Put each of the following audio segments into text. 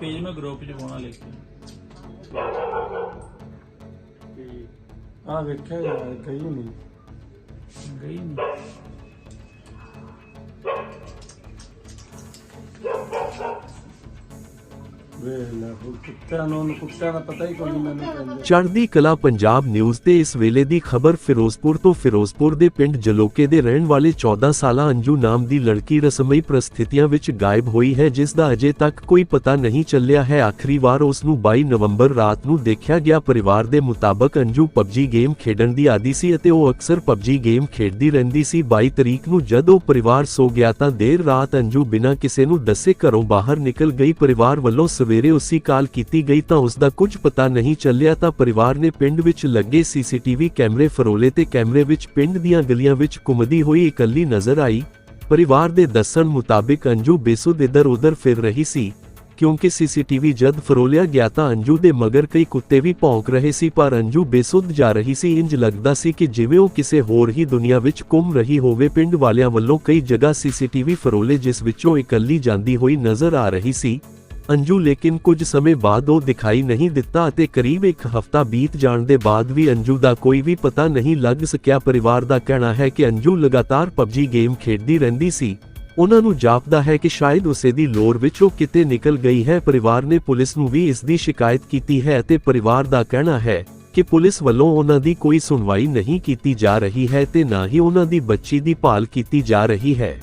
Page ਮੈਂ group 'ਚ ਪਾਉਣਾ ਲਿਖ ਕੇ। ਆ ਵੇਖਿਆ ਯਾਰ ਗਈ ਨਹੀਂ। ਗਈ ਨਹੀਂ। ਵੇ ਕੁੱਤਿਆਂ ਨੂੰ ਕੁੱਤਿਆਂ ਦਾ ਪਤਾ ਹੀ ਕੋਈ ਨਹੀਂ ਮੈਨੂੰ ਕਹਿੰਦੇ। ਚੜ੍ਹਦੀ ਕਲਾ ਪੰਜਾਬ ਨਿਊਜ਼ ਤੇ ਇਸ ਵੇਲੇ ਦੀ ਖਬਰ ਫਿਰੋਜ਼ਪੁਰ ਤੋਂ ਫਿਰੋਜ਼ਪੁਰ ਦੇ ਪਿੰਡ ਜਲੋਕੇ ਦੇ ਰਹਿਣ ਵਾਲੇ 14 ਸਾਲਾ ਅੰਜੂ ਨਾਮ ਦੀ ਲੜਕੀ ਰਸਮਈ ਪ੍ਰਸਥਿਤੀਆਂ ਵਿੱਚ ਗਾਇਬ ਹੋਈ ਹੈ, ਜਿਸ ਦਾ ਅਜੇ ਤੱਕ ਕੋਈ ਪਤਾ ਨਹੀਂ ਚੱਲਿਆ ਹੈ। ਆਖਰੀ ਵਾਰ ਉਸ ਨੂੰ 22 ਨਵੰਬਰ ਰਾਤ ਨੂੰ ਦੇਖਿਆ ਗਿਆ। ਪਰਿਵਾਰ ਦੇ ਮੁਤਾਬਕ ਅੰਜੂ ਪਬਜੀ ਗੇਮ ਖੇਡਣ ਦੀ ਆਦੀ ਸੀ ਅਤੇ ਉਹ ਅਕਸਰ ਪਬਜੀ ਗੇਮ ਖੇਡਦੀ ਰਹਿੰਦੀ ਸੀ। 22 ਤਰੀਕ ਨੂੰ ਜਦ ਉਹ ਪਰਿਵਾਰ ਸੋ ਗਿਆ ਤਾਂ ਦੇਰ ਰਾਤ ਅੰਜੂ ਬਿਨਾਂ ਕਿਸੇ ਨੂੰ ਦੱਸੇ ਘਰੋਂ ਬਾਹਰ ਨਿਕਲ ਗਈ। ਪਰਿਵਾਰ ਵੱਲੋਂ ਸਵੇਰੇ ਉਸੀ ਕਾਲ ਕੀਤੀ ਗਈ ਤਾਂ ਉਸ ਦਾ ਕੁਝ ਪਤਾ ਨਹੀਂ ਚੱਲਿਆ ਤਾਂ ਪਰਿਵਾਰ ਨੇ ਪਿੰਡ ਵਿੱਚ ਲੱਗੇ ਸੀਸੀਟੀਵੀ ਕੈਮਰੇ ਫਰੋਲੇ ਤੇ ਕੈਮਰੇ ਵਿੱਚ ਪਿੰਡ ਦੀਆਂ ਗਲੀਆਂ ਵਿੱਚ ਘੁੰਮਦੀ ਹੋਈ ਇਕੱਲੀ ਨਜ਼ਰ ਆਈ। ਪਰਿਵਾਰ ਦੇ ਦੱਸਣ ਮੁਤਾਬਿਕ ਅੰਜੂ ਬੇਸੁੱਧ ਇੱਧਰ-ਉੱਧਰ ਫਿਰ ਰਹੀ ਸੀ। ਕਿਉਂਕਿ ਸੀਸੀਟੀਵੀ ਜਦ ਫਰੋਲਿਆ ਗਿਆ ਤਾਂ ਅੰਜੂ ਦੇ ਮਗਰ ਕਈ ਕੁੱਤੇ ਵੀ ਭੌਂਕ ਰਹੇ ਸੀ ਪਰ ਅੰਜੂ ਬੇਸੁੱਧ ਜਾ ਰਹੀ ਸੀ। ਇੰਜ ਲੱਗਦਾ ਸੀ ਕਿ ਜਿਵੇਂ ਉਹ ਕਿਸੇ ਹੋਰ ਹੀ ਦੁਨੀਆ ਵਿੱਚ ਘੁੰਮ ਰਹੀ ਹੋਵੇ, ਪਿੰਡ ਵਾਲਿਆਂ ਵੱਲੋਂ ਕਈ ਜਗ੍ਹਾ ਸੀਸੀਟੀਵੀ ਫਰੋਲੇ ਜਿਸ ਵਿੱਚੋਂ ਇਕੱਲੀ ਜਾਂਦੀ ਹੋਈ ਨਜ਼ਰ ਆ ਰਹੀ ਸੀ। ਅੰਜੂ ਲੇਕਿਨ ਕੁਝ ਸਮੇਂ ਬਾਅਦ ਉਹ ਦਿਖਾਈ ਨਹੀਂ ਦਿੱਤਾ ਅਤੇ ਕਰੀਬ ਇੱਕ ਹਫ਼ਤਾ ਬੀਤ ਜਾਣ ਦੇ ਬਾਅਦ ਵੀ ਅੰਜੂ ਦਾ ਕੋਈ ਵੀ ਪਤਾ ਨਹੀਂ ਲੱਗ ਸਕਿਆ। ਪਰਿਵਾਰ ਦਾ ਕਹਿਣਾ ਹੈ ਕਿ ਅੰਜੂ ਲਗਾਤਾਰ ਪਬਜੀ ਗੇਮ ਖੇਡਦੀ ਰਹਿੰਦੀ ਸੀ। ਉਹਨਾਂ ਨੂੰ ਜਾਪਦਾ ਹੈ ਕਿ ਸ਼ਾਇਦ ਉਸੇ ਦੀ ਲੋਰ ਵਿੱਚ ਉਹ ਕਿਤੇ ਨਿਕਲ ਗਈ ਹੈ। ਪਰਿਵਾਰ ਨੇ ਪੁਲਿਸ ਨੂੰ ਵੀ ਇਸ ਦੀ ਸ਼ਿਕਾਇਤ ਕੀਤੀ ਹੈ ਅਤੇ ਪਰਿਵਾਰ ਦਾ ਕਹਿਣਾ ਹੈ ਕਿ ਪੁਲਿਸ ਵੱਲੋਂ ਉਹਨਾਂ ਦੀ ਕੋਈ ਸੁਣਵਾਈ ਨਹੀਂ ਕੀਤੀ ਜਾ ਰਹੀ ਹੈ ਤੇ ਨਾ ਹੀ ਉਹਨਾਂ ਦੀ ਬੱਚੀ ਦੀ ਭਾਲ ਕੀਤੀ ਜਾ ਰਹੀ ਹੈ।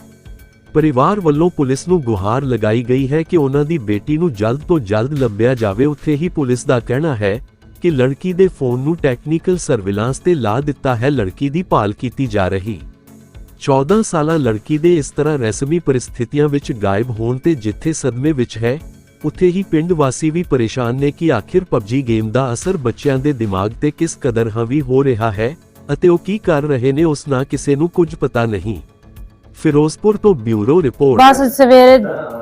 ਪਰਿਵਾਰ ਵੱਲੋਂ ਪੁਲਿਸ ਨੂੰ ਗੁਹਾਰ ਲਗਾਈ ਗਈ ਹੈ ਕਿ ਉਹਨਾਂ ਦੀ ਬੇਟੀ ਨੂੰ ਜਲਦ ਤੋਂ ਜਲਦ ਲੱਭਿਆ ਜਾਵੇ। ਉੱਥੇ ਹੀ ਪੁਲਿਸ ਦਾ ਕਹਿਣਾ ਹੈ ਕਿ ਲੜਕੀ ਦੇ ਫੋਨ ਨੂੰ ਟੈਕਨੀਕਲ ਸਰਵੇਲਾਂਸ ਤੇ ਲਾ ਦਿੱਤਾ ਹੈ। ਲੜਕੀ ਦੀ ਭਾਲ ਕੀਤੀ ਜਾ ਰਹੀ। 14 ਸਾਲਾ ਲੜਕੀ ਦੇ ਇਸ ਤਰ੍ਹਾਂ ਰਸਮੀ ਪਰਿਸਥਿਤੀਆਂ ਵਿੱਚ ਗਾਇਬ ਹੋਣ ਤੇ ਜਿੱਥੇ ਸਦਮੇ ਵਿੱਚ ਹੈ, ਉੱਥੇ ਹੀ ਪਿੰਡ ਵਾਸੀ ਵੀ ਪਰੇਸ਼ਾਨ ਨੇ ਕਿ ਆਖਿਰ ਪਬਜੀ ਗੇਮ ਦਾ ਅਸਰ ਬੱਚਿਆਂ ਦੇ ਦਿਮਾਗ ਤੇ ਕਿਸ ਕਦਰ ਹਾਵੀ ਹੋ ਰਿਹਾ ਹੈ ਅਤੇ ਉਹ ਕੀ ਕਰ ਰਹੇ ਨੇ, ਉਸ ਨਾਲ ਕਿਸੇ ਨੂੰ ਕੁਝ ਪਤਾ ਨਹੀਂ। ਫਿਰੋਜ਼ਪੁਰ ਤੋਂ ਬਿਊਰੋ ਰਿਪੋਰਟ। ਬਸ ਸਵੇਰੇ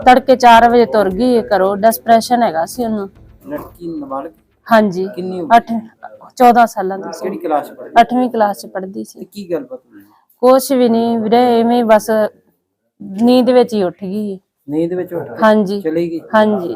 ਤੜਕੇ 4 ਵਜੇ ਤੁਰ ਗਈ ਕਰੋ ਡਿਸਪ੍ਰੈਸ਼ਨ ਹੈਗਾ ਸੀ ਉਹਨੂੰ। ਲੜਕੀ ਨਾਬਾਲਗ? ਹਾਂਜੀ। ਕਿੰਨੀ ਉਮਰ? 8 14 ਸਾਲਾਂ ਦੀ ਸੀ। ਕਿਹੜੀ ਕਲਾਸ ਪੜ੍ਹਦੀ? 8ਵੀਂ ਕਲਾਸ ਚ ਪੜ੍ਹਦੀ ਸੀ। ਕੀ ਗੱਲਬਾਤ ਹੋਈ? ਕੁਛ ਵੀ ਨਹੀਂ ਵੀਰੇ ਐਵੇਂ ਹੀ ਬਸ ਨੀਂਦ ਵਿੱਚ ਹੀ ਉੱਠ ਗਈ। ਨੀਂਦ ਵਿੱਚ ਉੱਠ ਹਾਂਜੀ। ਚਲੀ ਗਈ? ਹਾਂਜੀ।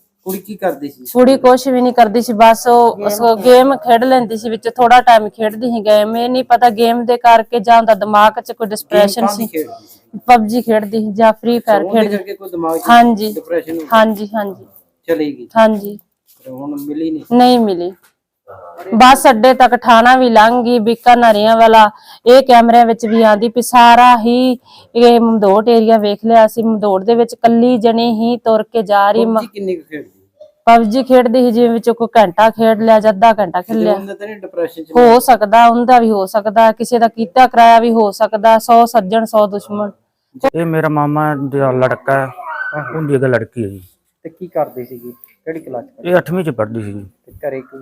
ਕੁੜੀ ਕੀ ਕਰਦੀ ਸੀ ਕੁੜੀ ਕੁਛ ਵੀ ਨਹੀਂ ਕਰਦੀ ਸੀ ਬਸ ਉਹ ਉਸ ਗੇਮ ਖੇਡ ਲੈਂਦੀ ਸੀ ਵਿੱਚ ਥੋੜਾ ਟਾਈਮ ਖੇਡਦੀ ਸੀ ਗੇਮ ਇਹ ਨਹੀਂ ਪਤਾ ਗੇਮ ਦੇ ਕਰਕੇ ਜਾਂ ਉਹਦਾ ਦਿਮਾਗ 'ਚ ਕੋਈ ਡਿਸਪ੍ਰੈਸ਼ਨ ਸੀ। ਸੀ? ਪਬਜੀ ਖੇਡਦੀ ਸੀ ਜਾਂ ਫ੍ਰੀ ਫਾਇਰ ਖੇਡਦੀ ਕਰਕੇ ਕੋਈ ਦਿਮਾਗ 'ਚ ਹਾਂਜੀ। ਡਿਪਰੈਸ਼ਨ ਹਾਂਜੀ ਹਾਂਜੀ। ਚਲੀ ਗਈ। ਹਾਂਜੀ। ਤੇ ਹੁਣ ਮਿਲੀ ਨਹੀਂ? ਨਹੀਂ ਮਿਲੀ। ਬੱਸ ਅੱਡੇ ਤੱਕ ਠਾਣਾ ਵੀ ਲੰਘ ਗਈ ਬੀਕਾਨਰੀਆਂ ਵਾਲਾ ਇਹ ਕੈਮਰਿਆਂ ਵਿੱਚ ਵੀ ਆਂਦੀ ਵੀ ਸਾਰਾ ਹੀ ਇਹ ਮਮਦੋਟ ਏਰੀਆ ਵੇਖ ਲਿਆ ਸੀ ਮਮਦੋਟ ਦੇ ਵਿੱਚ ਕੱਲੀ ਜਣੀ ਹੀ ਤੁਰ ਕੇ ਜਾ ਰਹੀ ਕਿੰਨੀ ਕੁ ਖੇਡਦੀ? ਪਬਜੀ ਖੇਡਦੀ ਸੀ ਜਿਵੇਂ ਵਿੱਚੋਂ ਕੋਈ ਘੰਟਾ ਖੇਡ ਲਿਆ ਜਾਂ ਅੱਧਾ ਘੰਟਾ ਖੇਡ ਲਿਆ। ਉਹਦੇ ਤਾਂ ਨਹੀਂ ਡਿਪਰੈਸ਼ਨ 'ਚ ਹੋ ਸਕਦਾ ਉਹਦਾ ਵੀ ਹੋ ਸਕਦਾ ਕਿਸੇ ਦਾ ਕੀਤਾ ਕਰਾਇਆ ਵੀ ਹੋ ਸਕਦਾ 100 ਸੱਜਣ 100 ਦੁਸ਼ਮਣ। ਇਹ ਮੇਰਾ ਮਾਮਾ ਦਾ ਲੜਕਾ ਹੈ ਉਹਦੀ ਇੱਕ ਲੜਕੀ ਹੈ ਜੀ। ਤੇ ਕੀ ਕਰਦੀ ਸੀਗੀ? ਕਿਹੜੀ ਕਲਾਸ 'ਚ ਇਹ 8ਵੀਂ ਚ ਪੜ੍ਹਦੀ ਸੀ ਜੀ। ਤੇ ਘਰੇ ਕੋਈ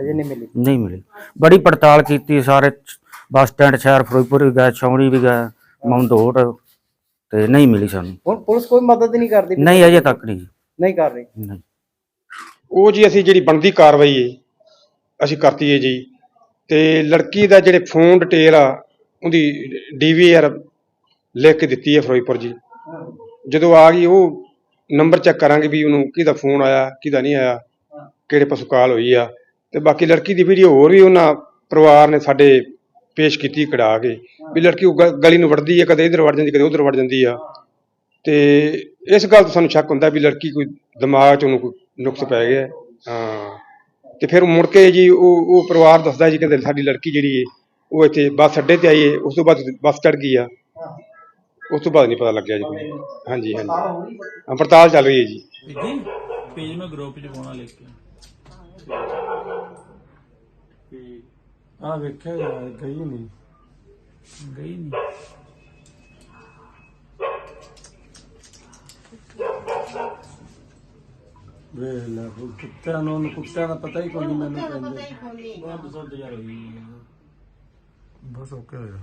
ਅਜੇ ਨਹੀਂ ਮਿਲੀ। ਨਹੀਂ ਮਿਲੀ। ਬੜੀ ਪੜਤਾਲ ਕੀਤੀ ਸਾਰੇ ਬੱਸ ਸਟੈਂਡ ਸ਼ਹਿਰ ਫਿਰੋਜ਼ਪੁਰ ਵੀ ਗਏ ਛਾਉਣੀ ਵੀ ਗਏ ਮੌਂਦੋੜ ਤੇ ਨਹੀਂ ਮਿਲੀ ਸਾਨੂੰ। ਹੁਣ ਪੁਲਿਸ ਕੋਈ ਮਦਦ ਨਹੀਂ ਕਰਦੀ ਨਹੀਂ ਅਜੇ ਤੱਕ ਨਹੀਂ। ਨਹੀਂ ਕਰ ਰਹੀ। ਨਹੀਂ। ਉਹ ਜੀ ਅਸੀਂ ਜਿਹੜੀ ਬਣਦੀ ਕਾਰਵਾਈ ਹੈ ਅਸੀਂ ਕਰਤੀ ਹੈ ਜੀ। ਤੇ ਲੜਕੀ ਦਾ ਜਿਹੜੇ ਫੋਨ ਡਿਟੇਲ ਆ ਉਹਦੀ ਡੀਵੀਆਰ ਲਿਖ ਕੇ ਦਿੱਤੀ ਹੈ ਫਿਰੋਜ਼ਪੁਰ ਜੀ। ਜਦੋਂ ਆ ਗਈ ਉਹ ਨੰਬਰ ਚੈੱਕ ਕਰਾਂਗੇ ਵੀ ਉਹਨੂੰ ਕਿਹਦਾ ਫੋਨ ਆਇਆ ਕਿਹਦਾ ਨਹੀਂ ਆਇਆ ਕਿਹੜੇ ਪਾਸੋਂ ਕਾਲ ਹੋਈ ਆ। ਤੇ ਬਾਕੀ ਲੜਕੀ ਦੀ ਵੀਡੀਓ ਹੋਰ ਵੀ ਉਹਨਾਂ ਪਰਿਵਾਰ ਨੇ ਸਾਡੇ ਪੇਸ਼ ਕੀਤੀ ਕਢਾ ਕੇ, ਵੀ ਲੜਕੀ ਉਹ ਗ- ਗਲੀ ਨੂੰ ਵੜਦੀ ਹੈ ਕਦੇ ਇੱਧਰ ਵੜ ਜਾਂਦੀ, ਕਦੇ ਉੱਧਰ ਵੜ ਜਾਂਦੀ ਆ। ਤੇ ਇਸ ਗੱਲ ਤੋਂ ਸਾਨੂੰ ਸ਼ੱਕ ਹੁੰਦਾ ਵੀ ਲੜਕੀ ਕੋਈ ਦਿਮਾਗ 'ਚ ਉਹਨੂੰ ਕੋਈ ਨੁਕਸ ਪੈ ਗਿਆ। ਹੈ। ਹਾਂ ਤੇ ਫਿਰ ਮੁੜ ਕੇ ਜੀ ਉਹ ਉਹ ਪਰਿਵਾਰ ਦੱਸਦਾ ਜੀ ਕਹਿੰਦੇ ਸਾਡੀ ਲੜਕੀ ਜਿਹੜੀ ਹੈ ਉਹ ਇੱਥੇ ਬੱਸ ਅੱਡੇ ਤੇ ਆਈ ਹੈ ਉਸ ਤੋਂ ਬਾਅਦ ਬੱਸ ਚੜ ਗਈ ਆ। ਉਸ ਤੋਂ ਬਾਅਦ ਨਹੀਂ ਪਤਾ ਲੱਗਿਆ ਜੀ ਕੋਈ। ਹਾਂਜੀ ਹਾਂਜੀ। ਹਾਂ, ਪੜਤਾਲ ਚੱਲ ਰਹੀ ਹੈ ਜੀ। ਜੀ ਪੇਜ ਮੈਂ ਗਰੁੱਪ 'ਚ ਪਾਉਣਾ ਲਿਖ ਕੇ। ਆ ਵੇਖਿਆ ਯਾਰ ਗਈ ਨਹੀਂ। ਗਈ ਨਹੀਂ। ਵੇਖ ਲੈ ਹੁਣ ਕੁੱਤਿਆਂ ਨੂੰ ਉਹਨੂੰ ਕੁੱਤਿਆਂ ਦਾ ਪਤਾ ਹੀ ਕੋਈ ਨਹੀਂ ਮੈਨੂੰ ਕਹਿੰਦੇ। ਬਹੁਤ ਸੁੱਧ ਯਾਰ ਹੋਈ ਬਸ ਓਕੇ ਹੋਇਆ